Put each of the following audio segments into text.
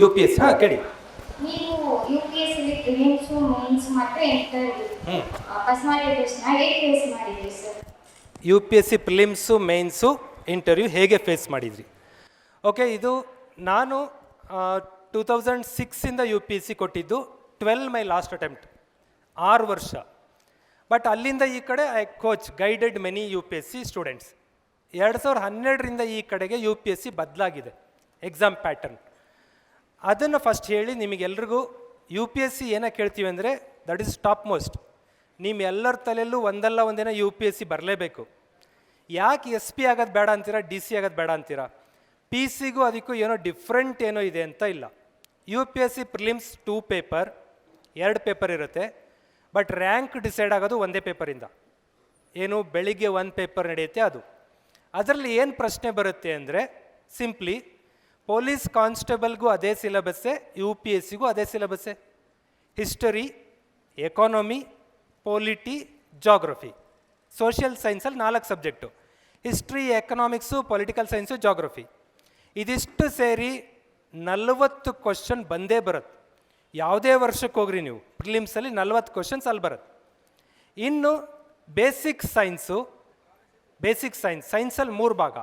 You P S ಹಾಂ ಕೇಳಿ. ನೀವು U P S C prelims mains ಮತ್ತು ಇಂಟರ್ವ್ಯೂ ಹ್ಞೂ ಪಾಸ್ ಮಾಡಿದ ಹೇಗೆ ಫೇಸ್ ಮಾಡಿದ್ರಿ sir U P S C prelims mains interview ಹೇಗೆ ಫೇಸ್ ಮಾಡಿದ್ರಿ? ಓಕೆ ಇದು ನಾನು ಟೂ ತೌಸಂಡ್ ಸಿಕ್ಸಿಂದ ಯು ಪಿ ಎಸ್ ಸಿ ಕೊಟ್ಟಿದ್ದು ಟ್ವೆಲ್ ಮೈ ಲಾಸ್ಟ್ ಅಟೆಂಪ್ಟ್ ಆರು ವರ್ಷ. ಬಟ್ ಅಲ್ಲಿಂದ ಈ ಕಡೆ I coach guided many U P S C students ಎರಡು ಸಾವಿರದ ಹನ್ನೆರಡರಿಂದ ಈ ಕಡೆಗೆ ಯು ಪಿ ಎಸ್ ಸಿ ಬದಲಾಗಿದೆ. ಎಕ್ಸಾಮ್ ಪ್ಯಾಟರ್ನ್ ಅದನ್ನು ಫಸ್ಟ್ ಹೇಳಿ ನಿಮಗೆಲ್ರಿಗೂ ಯು ಪಿ ಎಸ್ ಸಿ ಏನಕ್ಕೆ ಕೇಳ್ತೀವಿ ಅಂದರೆ ದಟ್ ಈಸ್ ಟಾಪ್ ಮೋಸ್ಟ್ ನಿಮ್ಮೆಲ್ಲರ ತಲೆಯಲ್ಲೂ ಒಂದಲ್ಲ ಒಂದಿನ ಯು ಪಿ ಎಸ್ ಸಿ ಬರಲೇಬೇಕು. ಯಾಕೆ ಎಸ್ ಪಿ ಆಗೋದು ಬೇಡ ಅಂತೀರಾ ಡಿ ಸಿ ಆಗೋದು ಬೇಡ ಅಂತೀರಾ? ಪಿ ಸಿಗೂ ಅದಕ್ಕೂ ಏನೋ ಡಿಫ್ರೆಂಟ್ ಏನೋ ಇದೆ ಅಂತ ಇಲ್ಲ. U P S C prelims two paper ಎರಡು ಪೇಪರ್ ಇರುತ್ತೆ. ಬಟ್ ರ್ಯಾಂಕ್ ಡಿಸೈಡ್ ಆಗೋದು ಒಂದೇ ಪೇಪರಿಂದ ಏನು ಬೆಳಿಗ್ಗೆ ಒಂದು ಪೇಪರ್ ನಡೆಯುತ್ತೆ ಅದು. ಅದರಲ್ಲಿ ಏನು ಪ್ರಶ್ನೆ ಬರುತ್ತೆ ಅಂದರೆ ಸಿಂಪ್ಲಿ ಪೊಲೀಸ್ ಕಾನ್ಸ್ಟೇಬಲ್ಗೂ ಅದೇ ಸಿಲೆಬಸ್ಸೇ ಯು ಪಿ ಎಸ್ ಸಿಗೂ ಅದೇ ಸಿಲೆಬಸ್ಸೇ. History, economy, polity, geography. Social ಸೈನ್ಸಲ್ಲಿ ನಾಲ್ಕು subject. History, economics, political science, geography. ಇದಿಷ್ಟು ಸೇರಿ ನಲವತ್ತು ಕ್ವಶನ್ ಬಂದೇ ಬರುತ್ತೆ. ಯಾವುದೇ ವರ್ಷಕ್ಕೆ ಹೋಗ್ರಿ ನೀವು. ಪ್ರಿಲಿಮ್ಸಲ್ಲಿ ನಲ್ವತ್ತು ಕ್ವಶನ್ಸ್ ಅಲ್ಲಿ ಬರುತ್ತೆ. ಇನ್ನು ಬೇಸಿಕ್ ಸೈನ್ಸು, ಬೇಸಿಕ್ ಸೈನ್ಸ್, ಸೈನ್ಸಲ್ಲಿ ಮೂರು ಭಾಗ.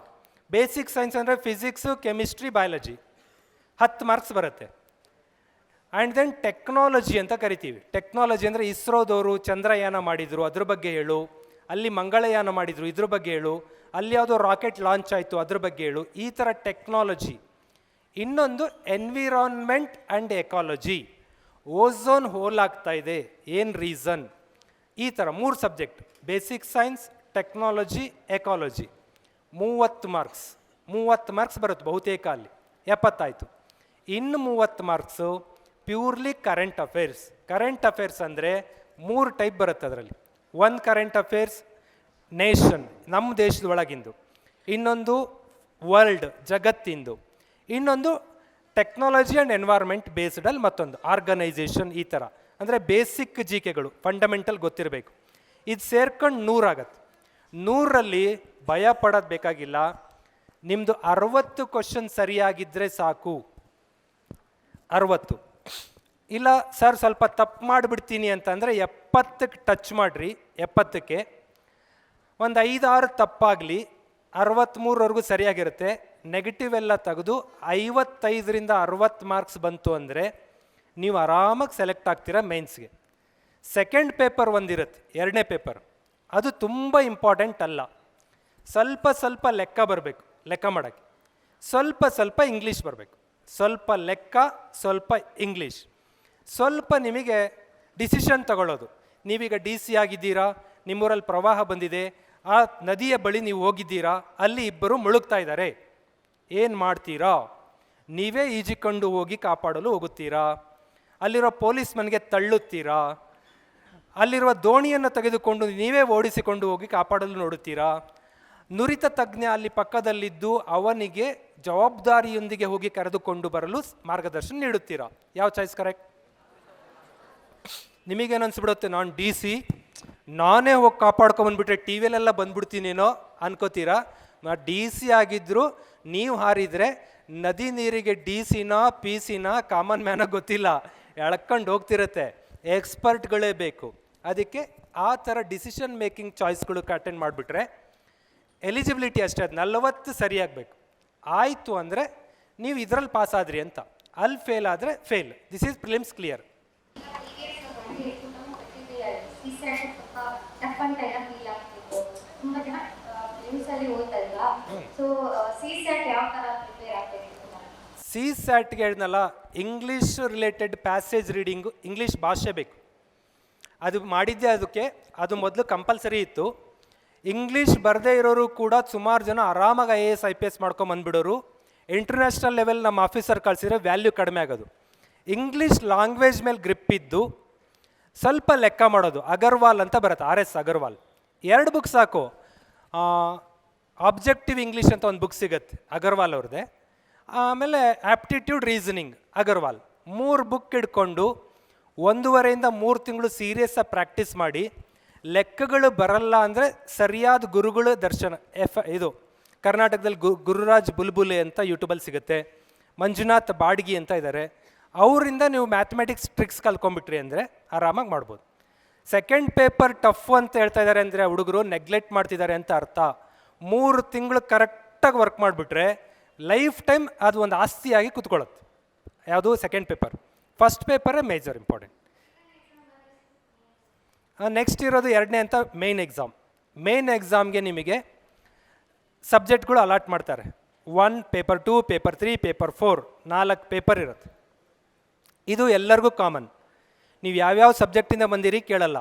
ಬೇಸಿಕ್ ಸೈನ್ಸ್ ಅಂದರೆ ಫಿಸಿಕ್ಸು ಕೆಮಿಸ್ಟ್ರಿ ಬಯಾಲಜಿ ಹತ್ತು ಮಾರ್ಕ್ಸ್ ಬರುತ್ತೆ. ಆ್ಯಂಡ್ ದೆನ್ ಟೆಕ್ನಾಲಜಿ ಅಂತ ಕರಿತೀವಿ. ಟೆಕ್ನಾಲಜಿ ಅಂದರೆ ಇಸ್ರೋದವರು ಚಂದ್ರಯಾನ ಮಾಡಿದರು, ಅದ್ರ ಬಗ್ಗೆ ಹೇಳು. ಅಲ್ಲಿ ಮಂಗಳಯಾನ ಮಾಡಿದರು, ಇದ್ರ ಬಗ್ಗೆ ಹೇಳು. ಅಲ್ಲಿ ಯಾವುದೋ ರಾಕೆಟ್ ಲಾಂಚ್ ಆಯಿತು, ಅದ್ರ ಬಗ್ಗೆ ಹೇಳು. ಈ ಥರ ಟೆಕ್ನಾಲಜಿ ಇನ್ನೊಂದು environment and ecology ozone hole ಆಗ್ತಾ ಇದೆ. ಏನು ರೀಸನ್ ಈ ಥರ ಮೂರು subject basic science technology ecology ಮೂವತ್ತು ಮಾರ್ಕ್ಸ್ ಮೂವತ್ತು ಮಾರ್ಕ್ಸ್ ಬರುತ್ತೆ ಬಹುತೇಕ ಅಲ್ಲಿ. ಎಪ್ಪತ್ತಾಯಿತು. ಇನ್ನು ಮೂವತ್ತು marks purely current affairs current affairs ಅಂದರೆ ಮೂರು ಟೈಪ್ ಬರುತ್ತೆ ಅದರಲ್ಲಿ. ಒಂದು ಕರೆಂಟ್ ಅಫೇರ್ಸ್ ನೇಷನ್ ನಮ್ಮ ದೇಶದ ಒಳಗಿಂದು. ಇನ್ನೊಂದು ವರ್ಲ್ಡ್ ಜಗತ್ತಿಂದು. ಇನ್ನೊಂದು ಟೆಕ್ನಾಲಜಿ ಆ್ಯಂಡ್ ಎನ್ವೈರ್ಮೆಂಟ್ ಬೇಸ್ಡಲ್ಲಿ ಮತ್ತೊಂದು ಆರ್ಗನೈಸೇಷನ್ ಈ ಥರ ಅಂದರೆ ಬೇಸಿಕ್ ಜಿ ಕೆಗಳು ಫಂಡಮೆಂಟಲ್ ಗೊತ್ತಿರಬೇಕು. ಇದು ಸೇರ್ಕೊಂಡು ನೂರಾಗತ್ತೆ. ನೂರಲ್ಲಿ ಭಯ ಪಡೋದು ಬೇಕಾಗಿಲ್ಲ. ನಿಮ್ಮದು ಅರವತ್ತು ಕ್ವಶನ್ ಸರಿಯಾಗಿದ್ದರೆ ಸಾಕು. ಅರವತ್ತು. ಇಲ್ಲ ಸರ್ ಸ್ವಲ್ಪ ತಪ್ಪು ಮಾಡಿಬಿಡ್ತೀನಿ ಅಂತಂದರೆ ಎಪ್ಪತ್ತಕ್ಕೆ ಟಚ್ ಮಾಡಿರಿ, ಎಪ್ಪತ್ತಕ್ಕೆ. ಒಂದು ಐದಾರು ತಪ್ಪಾಗಲಿ ಅರವತ್ತ್ಮೂರವರೆಗೂ ಸರಿಯಾಗಿರುತ್ತೆ. ನೆಗೆಟಿವ್ ಎಲ್ಲ ತೆಗೆದು ಐವತ್ತೈದರಿಂದ ಅರವತ್ತು ಮಾರ್ಕ್ಸ್ ಬಂತು ಅಂದರೆ ನೀವು ಆರಾಮಾಗಿ ಸೆಲೆಕ್ಟ್ ಆಗ್ತೀರಾ ಮೇನ್ಸ್ಗೆ ಸೆಕೆಂಡ್ ಪೇಪರ್ ಒಂದಿರುತ್ತೆ, ಎರಡನೇ ಪೇಪರ್ ಅದು ತುಂಬ ಇಂಪಾರ್ಟೆಂಟ್ ಅಲ್ಲ. ಸ್ವಲ್ಪ ಸ್ವಲ್ಪ ಲೆಕ್ಕ ಬರಬೇಕು, ಲೆಕ್ಕ ಮಾಡೋಕ್ಕೆ. ಸ್ವಲ್ಪ ಸ್ವಲ್ಪ ಇಂಗ್ಲೀಷ್ ಬರಬೇಕು. ಸ್ವಲ್ಪ ಲೆಕ್ಕ, ಸ್ವಲ್ಪ ಇಂಗ್ಲೀಷ್ ಸ್ವಲ್ಪ ನಿಮಗೆ ಡಿಸಿಷನ್ ತಗೊಳ್ಳೋದು. ನೀವೀಗ ಡಿ ಸಿ ಆಗಿದ್ದೀರಾ ನಿಮ್ಮೂರಲ್ಲಿ ಪ್ರವಾಹ ಬಂದಿದೆ, ಆ ನದಿಯ ಬಳಿ ನೀವು ಹೋಗಿದ್ದೀರಾ, ಅಲ್ಲಿ ಇಬ್ಬರು ಮುಳುಗ್ತಾ ಇದ್ದಾರೆ. ಏನು ಮಾಡ್ತೀರಾ? ನೀವೇ ಈಜಿಕೊಂಡು ಹೋಗಿ ಕಾಪಾಡಲು ಹೋಗುತ್ತೀರಾ? ಅಲ್ಲಿರೋ ಪೊಲೀಸ್ ಮನೆಗೆ ತಳ್ಳುತ್ತೀರಾ? ಅಲ್ಲಿರುವ ದೋಣಿಯನ್ನು ತೆಗೆದುಕೊಂಡು ನೀವೇ ಓಡಿಸಿಕೊಂಡು ಹೋಗಿ ಕಾಪಾಡಲು ನೋಡುತ್ತೀರಾ? ನುರಿತ ತಜ್ಞ ಅಲ್ಲಿ ಪಕ್ಕದಲ್ಲಿದ್ದು ಅವನಿಗೆ ಜವಾಬ್ದಾರಿಯೊಂದಿಗೆ ಹೋಗಿ ಕರೆದುಕೊಂಡು ಬರಲು ಮಾರ್ಗದರ್ಶನ ನೀಡುತ್ತೀರಾ? ಯಾವ ಚಾಯ್ಸ್ ಕರೆಕ್ಟ್ ನಿಮಗೇನು ಅನ್ಸ್ಬಿಡುತ್ತೆ ನಾನು ಡಿ ಸಿ ನಾನೇ ಹೋಗಿ ಕಾಪಾಡ್ಕೊಂಬಂದ್ಬಿಟ್ರೆ ಟಿ ವಿಲೆಲ್ಲ ಬಂದ್ಬಿಡ್ತೀನೇನೋ ಅನ್ಕೋತೀರಾ? ನಾ ಡಿ ಸಿ ಆಗಿದ್ದರೂ ನೀವು ಹಾರಿದರೆ ನದಿ ನೀರಿಗೆ ಡಿ ಸಿನ ಪಿ ಸಿನ ಕಾಮನ್ ಮ್ಯಾನ ಗೊತ್ತಿಲ್ಲ. ಎಳ್ಕೊಂಡು ಹೋಗ್ತಿರತ್ತೆ. ಎಕ್ಸ್ಪರ್ಟ್ಗಳೇ ಬೇಕು. ಅದಕ್ಕೆ ಆ ಥರ ಡಿಸಿಷನ್ ಮೇಕಿಂಗ್ ಚಾಯ್ಸ್ಗಳು ಅಟೆಂಡ್ ಮಾಡಿಬಿಟ್ರೆ ಎಲಿಜಿಬಿಲಿಟಿ ಅಷ್ಟೇ ಅದು ನಲವತ್ತು ಸರಿಯಾಗಬೇಕು. ಆಯಿತು ಅಂದರೆ ನೀವು ಇದರಲ್ಲಿ ಪಾಸ್ ಆದ್ರಿ ಅಂತ. ಅಲ್ಲಿ ಫೇಲ್ ಆದರೆ fail this is prelims clear C ಸ್ಯಾಟ್ಗೆ ಹೇಳಿದ್ನಲ್ಲ English related passage reading English ಭಾಷೆ ಬೇಕು. ಅದು ಮಾಡಿದ್ದೆ ಅದಕ್ಕೆ, ಅದು ಮೊದಲು ಕಂಪಲ್ಸರಿ ಇತ್ತು. ಇಂಗ್ಲೀಷ್ ಬರದೇ ಇರೋರು ಕೂಡ ಸುಮಾರು ಜನ ಆರಾಮಾಗಿ I A S I P S ಮಾಡ್ಕೊಂಬಂದ್ಬಿಡೋರು. International level ನಮ್ಮ ಆಫೀಸರ್ ಕಳಿಸಿದ್ರೆ ವ್ಯಾಲ್ಯೂ ಕಡಿಮೆ ಆಗೋದು. ಇಂಗ್ಲೀಷ್ ಲ್ಯಾಂಗ್ವೇಜ್ ಮೇಲೆ ಗ್ರಿಪ್ ಇದ್ದು, ಸ್ವಲ್ಪ ಲೆಕ್ಕ ಮಾಡೋದು, ಅಗರ್ವಾಲ್ ಅಂತ ಬರುತ್ತೆ, ಆರ್ ಎಸ್ ಅಗರ್ವಾಲ್. ಎರಡು ಬುಕ್ ಸಾಕು. ಆಬ್ಜೆಕ್ಟಿವ್ ಇಂಗ್ಲೀಷ್ ಅಂತ ಒಂದು ಬುಕ್ ಸಿಗುತ್ತೆ, ಅಗರ್ವಾಲ್ ಅವ್ರದ್ದೇ ಆಮೇಲೆ ಆಪ್ಟಿಟ್ಯೂಡ್ ರೀಸನಿಂಗ್ ಅಗರ್ವಾಲ್. ಮೂರು ಬುಕ್ ಇಟ್ಕೊಂಡು ಒಂದೂವರೆಯಿಂದ ಮೂರು ತಿಂಗಳು ಸೀರಿಯಸ್ಸಾಗಿ ಪ್ರಾಕ್ಟೀಸ್ ಮಾಡಿ, ಲೆಕ್ಕಗಳು ಬರಲ್ಲ ಅಂದರೆ ಸರಿಯಾದ ಗುರುಗಳು ದರ್ಶನ. ಎಫ್, ಇದು ಕರ್ನಾಟಕದಲ್ಲಿ ಗು, ಗುರುರಾಜ್ ಬುಲ್ಬುಲೆ ಅಂತ ಯೂಟ್ಯೂಬಲ್ಲಿ ಸಿಗುತ್ತೆ, ಮಂಜುನಾಥ್ ಬಾಡ್ಗಿ ಅಂತ ಇದ್ದಾರೆ ಅವರಿಂದ ನೀವು ಮ್ಯಾಥಮೆಟಿಕ್ಸ್ ಟ್ರಿಕ್ಸ್ ಕಲ್ಕೊಂಬಿಟ್ರಿ ಅಂದರೆ ಆರಾಮಾಗಿ ಮಾಡ್ಬೋದು. ಸೆಕೆಂಡ್ ಪೇಪರ್ ಟಫ್ ಅಂತ ಹೇಳ್ತಾ ಇದ್ದಾರೆ ಅಂದರೆ ಹುಡುಗರು ನೆಗ್ಲೆಕ್ಟ್ ಮಾಡ್ತಿದ್ದಾರೆ ಅಂತ ಅರ್ಥ. ಮೂರು ತಿಂಗಳು ಕರೆಕ್ಟಾಗಿ ವರ್ಕ್ ಮಾಡಿಬಿಟ್ರೆ ಲೈಫ್ ಟೈಮ್ ಅದು ಒಂದು ಆಸ್ತಿಯಾಗಿ ಕೂತ್ಕೊಳ್ಳುತ್ತೆ. ಯಾವುದು? ಸೆಕೆಂಡ್ ಪೇಪರ್ ಫಸ್ಟ್ ಪೇಪರೇ ಮೇಜರ್ ಇಂಪಾರ್ಟೆಂಟ್ ನೆಕ್ಸ್ಟ್ ಇರೋದು ಎರಡನೇ ಅಂತ ಮೇನ್ ಎಕ್ಸಾಮ್ ಮೇನ್ ಎಕ್ಸಾಮ್ಗೆ ನಿಮಗೆ ಸಬ್ಜೆಕ್ಟ್ಗಳು ಅಲಾಟ್ ಮಾಡ್ತಾರೆ. One paper two paper three paper four ನಾಲ್ಕು ಪೇಪರ್ ಇರುತ್ತೆ. ಇದು ಎಲ್ಲರಿಗೂ ಕಾಮನ್ ನೀವು ಯಾವ್ಯಾವ ಸಬ್ಜೆಕ್ಟಿಂದ ಬಂದಿರಿ ಕೇಳಲ್ಲ.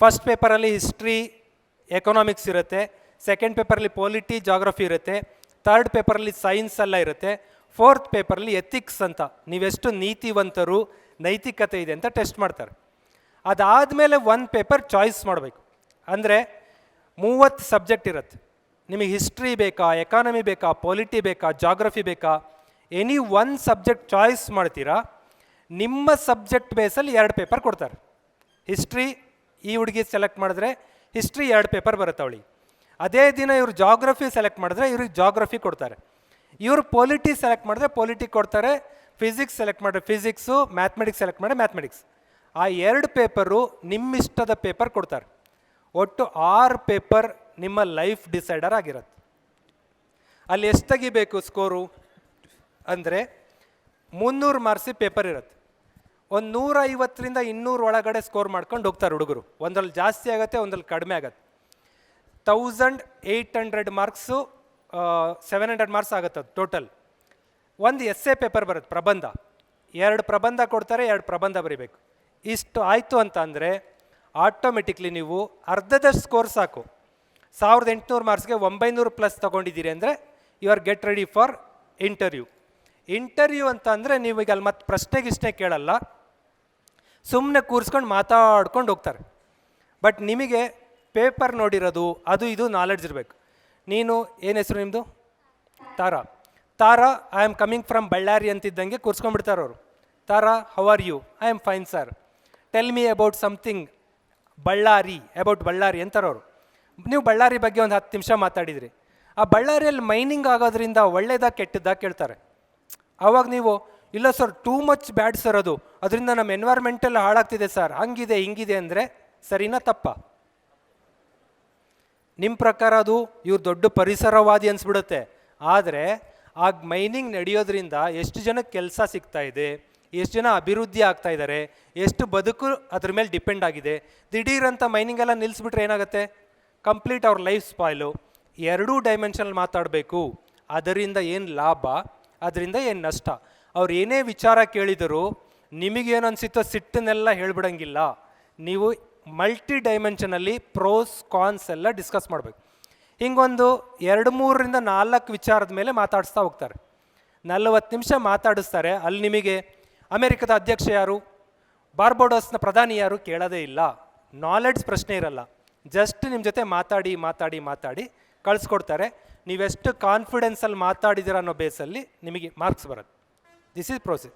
ಫಸ್ಟ್ ಪೇಪರಲ್ಲಿ ಹಿಸ್ಟ್ರಿ ಎಕನಾಮಿಕ್ಸ್ ಇರುತ್ತೆ. ಸೆಕೆಂಡ್ ಪೇಪರಲ್ಲಿ ಪೊಲಿಟಿ ಜಾಗ್ರಫಿ ಇರುತ್ತೆ. ಥರ್ಡ್ ಪೇಪರಲ್ಲಿ ಸೈನ್ಸ್ ಎಲ್ಲ ಇರುತ್ತೆ. ಫೋರ್ತ್ ಪೇಪರಲ್ಲಿ ಎಥಿಕ್ಸ್ ಅಂತ, ನೀವೆಷ್ಟು ನೀತಿವಂತರು, ನೈತಿಕತೆ ಇದೆ ಅಂತ ಟೆಸ್ಟ್ ಮಾಡ್ತಾರೆ. ಅದಾದಮೇಲೆ ಒಂದು ಪೇಪರ್ ಚಾಯ್ಸ್ ಮಾಡಬೇಕು. ಅಂದರೆ ಮೂವತ್ತು ಸಬ್ಜೆಕ್ಟ್ ಇರುತ್ತೆ. ನಿಮಗೆ ಹಿಸ್ಟ್ರಿ ಬೇಕಾ, ಎಕಾನಮಿ ಬೇಕಾ, ಪೊಲಿಟಿ ಬೇಕಾ, ಜಾಗ್ರಫಿ ಬೇಕಾ, ಎನಿ ಒನ್ ಸಬ್ಜೆಕ್ಟ್ ಚಾಯ್ಸ್ ಮಾಡ್ತೀರಾ, ನಿಮ್ಮ ಸಬ್ಜೆಕ್ಟ್ ಬೇಸಲ್ಲಿ ಎರಡು ಪೇಪರ್ ಕೊಡ್ತಾರೆ. ಹಿಸ್ಟ್ರಿ, ಈ ಹುಡುಗಿ ಸೆಲೆಕ್ಟ್ ಮಾಡಿದ್ರೆ ಹಿಸ್ಟ್ರಿ ಎರಡು ಪೇಪರ್ ಬರುತ್ತೆ ಅವಳಿಗೆ. ಅದೇ ದಿನ ಇವರು ಜಾಗ್ರಫಿ ಸೆಲೆಕ್ಟ್ ಮಾಡಿದ್ರೆ ಇವ್ರಿಗೆ ಜಾಗ್ರಫಿ ಕೊಡ್ತಾರೆ. ಇವರು ಪೊಲಿಟಿ ಸೆಲೆಕ್ಟ್ ಮಾಡಿದ್ರೆ ಪೊಲಿಟಿ ಕೊಡ್ತಾರೆ ಫಿಸಿಕ್ಸ್ ಸೆಲೆಕ್ಟ್ ಮಾಡಿದ್ರೆ ಫಿಸಿಕ್ಸು ಮ್ಯಾಥಮೆಟಿಕ್ಸ್ ಸೆಲೆಕ್ಟ್ ಮಾಡಿದ್ರೆ ಮ್ಯಾಥಮೆಟಿಕ್ಸ್ ಆ ಎರಡು ಪೇಪರು ನಿಮ್ಮಿಷ್ಟದ ಪೇಪರ್ ಕೊಡ್ತಾರೆ. ಒಟ್ಟು ಆರು ಪೇಪರ್ ನಿಮ್ಮ ಲೈಫ್ ಡಿಸೈಡರ್ ಆಗಿರುತ್ತೆ. ಅಲ್ಲಿ ಎಷ್ಟು ತೆಗಿಬೇಕು ಸ್ಕೋರು ಅಂದರೆ ಮುನ್ನೂರು ಮಾರ್ಕ್ಸಿ ಪೇಪರ್ ಇರುತ್ತೆ. ಒಂದು ನೂರ ಐವತ್ತರಿಂದ ಇನ್ನೂರು ಒಳಗಡೆ ಸ್ಕೋರ್ ಮಾಡ್ಕೊಂಡು ಹೋಗ್ತಾರೆ ಹುಡುಗರು. ಒಂದ್ರಲ್ಲಿ ಜಾಸ್ತಿ ಆಗುತ್ತೆ, ಒಂದರಲ್ಲಿ ಕಡಿಮೆ ಆಗುತ್ತೆ. Thousand eight hundred marks seven hundred marks ಆಗುತ್ತೆ ಅದು ಟೋಟಲ್ ಒಂದು ಎಸ್ ಎ ಪೇಪರ್ ಬರುತ್ತೆ, ಪ್ರಬಂಧ. ಎರಡು ಪ್ರಬಂಧ ಕೊಡ್ತಾರೆ, ಎರಡು ಪ್ರಬಂಧ ಬರಿಬೇಕು. ಇಷ್ಟು ಆಯಿತು ಅಂತ ಅಂದರೆ ಆಟೋಮೆಟಿಕ್ಲಿ ನೀವು ಅರ್ಧದಷ್ಟು ಸ್ಕೋರ್ ಸಾಕು. ಸಾವಿರದ ಎಂಟುನೂರು ಮಾರ್ಕ್ಸ್ಗೆ ಒಂಬೈನೂರು ಪ್ಲಸ್ ತೊಗೊಂಡಿದ್ದೀರಿ ಅಂದರೆ you are get ready for interview interview ಅಂತ ಅಂದರೆ ನೀವು ಈಗ ಅಲ್ಲಿ ಮತ್ತೆ ಪ್ರಶ್ನೆಗಿಷ್ಟೇ ಕೇಳಲ್ಲ. ಸುಮ್ಮನೆ ಕೂರಿಸ್ಕೊಂಡು ಮಾತಾಡ್ಕೊಂಡು ಹೋಗ್ತಾರೆ. ಬಟ್ ನಿಮಗೆ ಪೇಪರ್ ನೋಡಿರೋದು, ಅದು ಇದು ನಾಲೆಡ್ಜ್ ಇರಬೇಕು. ನೀನು ಏನು ಹೆಸರು ನಿಮ್ಮದು Tara. Tara I am coming from Bellary ಅಂತಿದ್ದಂಗೆ ಕೂರಿಸ್ಕೊಂಡ್ಬಿಡ್ತಾರೆ ಅವರು. Tara how are you I am fine sir tell me about something Bellary about Bellary ಅಂತಾರೆ ಅವರು. ನೀವು ಬಳ್ಳಾರಿ ಬಗ್ಗೆ ಒಂದು ಹತ್ತು ನಿಮಿಷ ಮಾತಾಡಿದ್ರಿ. ಆ ಬಳ್ಳಾರಿಯಲ್ಲಿ ಮೈನಿಂಗ್ ಆಗೋದ್ರಿಂದ ಒಳ್ಳೇದ ಕೆಟ್ಟದ್ದಾ ಕೇಳ್ತಾರೆ. ಆವಾಗ ನೀವು, ಇಲ್ಲ sir too much bad sir ಅದು. ಅದರಿಂದ ನಮ್ಮ ಎನ್ವೈರ್ಮೆಂಟಲ್ಲಿ ಹಾಳಾಗ್ತಿದೆ ಸರ್ ಹಂಗಿದೆ, ಹಿಂಗಿದೆ ಅಂದರೆ ಸರಿನಾ ತಪ್ಪ? ನಿಮ್ಮ ಪ್ರಕಾರ ಅದು ಇವ್ರು ದೊಡ್ಡ ಪರಿಸರವಾದಿ ಅನ್ಸ್ಬಿಡುತ್ತೆ. ಆದರೆ, ಆ ಮೈನಿಂಗ್ ನಡೆಯೋದ್ರಿಂದ ಎಷ್ಟು ಜನಕ್ಕೆ ಕೆಲಸ ಸಿಗ್ತಾ ಇದೆ, ಎಷ್ಟು ಜನ ಅಭಿವೃದ್ಧಿ ಆಗ್ತಾ ಇದ್ದಾರೆ ಎಷ್ಟು ಬದುಕು ಅದ್ರ ಮೇಲೆ ಡಿಪೆಂಡ್ ಆಗಿದೆ. ದಿಢೀರಂತ ಮೈನಿಂಗ್ ಎಲ್ಲ ನಿಲ್ಲಿಸ್ಬಿಟ್ರೆ ಏನಾಗುತ್ತೆ? ಕಂಪ್ಲೀಟ್ ಅವ್ರ ಲೈಫ್ ಸ್ಪಾಯ್ಲು. ಎರಡೂ ಡೈಮೆನ್ಷನ್ ಮಾತಾಡಬೇಕು. ಅದರಿಂದ ಏನು ಲಾಭ, ಅದರಿಂದ ಏನು ನಷ್ಟ? ಅವ್ರು ಏನೇ ವಿಚಾರ ಕೇಳಿದರೂ ನಿಮಗೇನು ಅನಿಸುತ್ತೋ ಸಿಟ್ಟನ್ನೆಲ್ಲ ಹೇಳ್ಬಿಡಂಗಿಲ್ಲ. ನೀವು ಮಲ್ಟಿ ಡೈಮೆನ್ಷನಲ್ಲಿ ಪ್ರೋಸ್ ಕಾನ್ಸ್ ಎಲ್ಲ ಡಿಸ್ಕಸ್ ಮಾಡಬೇಕು. ಹಿಂಗೊಂದು ಎರಡು ಮೂರರಿಂದ ನಾಲ್ಕು ವಿಚಾರದ ಮೇಲೆ ಮಾತಾಡಿಸ್ತಾ ಹೋಗ್ತಾರೆ. ನಲವತ್ತು ನಿಮಿಷ ಮಾತಾಡಿಸ್ತಾರೆ. ಅಲ್ಲಿ ನಿಮಗೆ ಅಮೆರಿಕದ ಅಧ್ಯಕ್ಷ ಯಾರು? ಬಾರ್ಬೋಡೋಸ್ನ ಪ್ರಧಾನಿ ಯಾರು ಕೇಳೋದೇ ಇಲ್ಲ. ನಾಲೆಡ್ಜ್ ಪ್ರಶ್ನೆ ಇರಲ್ಲ. ಜಸ್ಟ್ ನಿಮ್ಮ ಜೊತೆ ಮಾತಾಡಿ ಮಾತಾಡಿ ಮಾತಾಡಿ ಕಳಿಸ್ಕೊಡ್ತಾರೆ. ನೀವೆಷ್ಟು ಕಾನ್ಫಿಡೆನ್ಸಲ್ಲಿ ಮಾತಾಡಿದ್ದೀರ ಅನ್ನೋ ಬೇಸಲ್ಲಿ ನಿಮಗೆ ಮಾರ್ಕ್ಸ್ ಬರುತ್ತೆ. This is process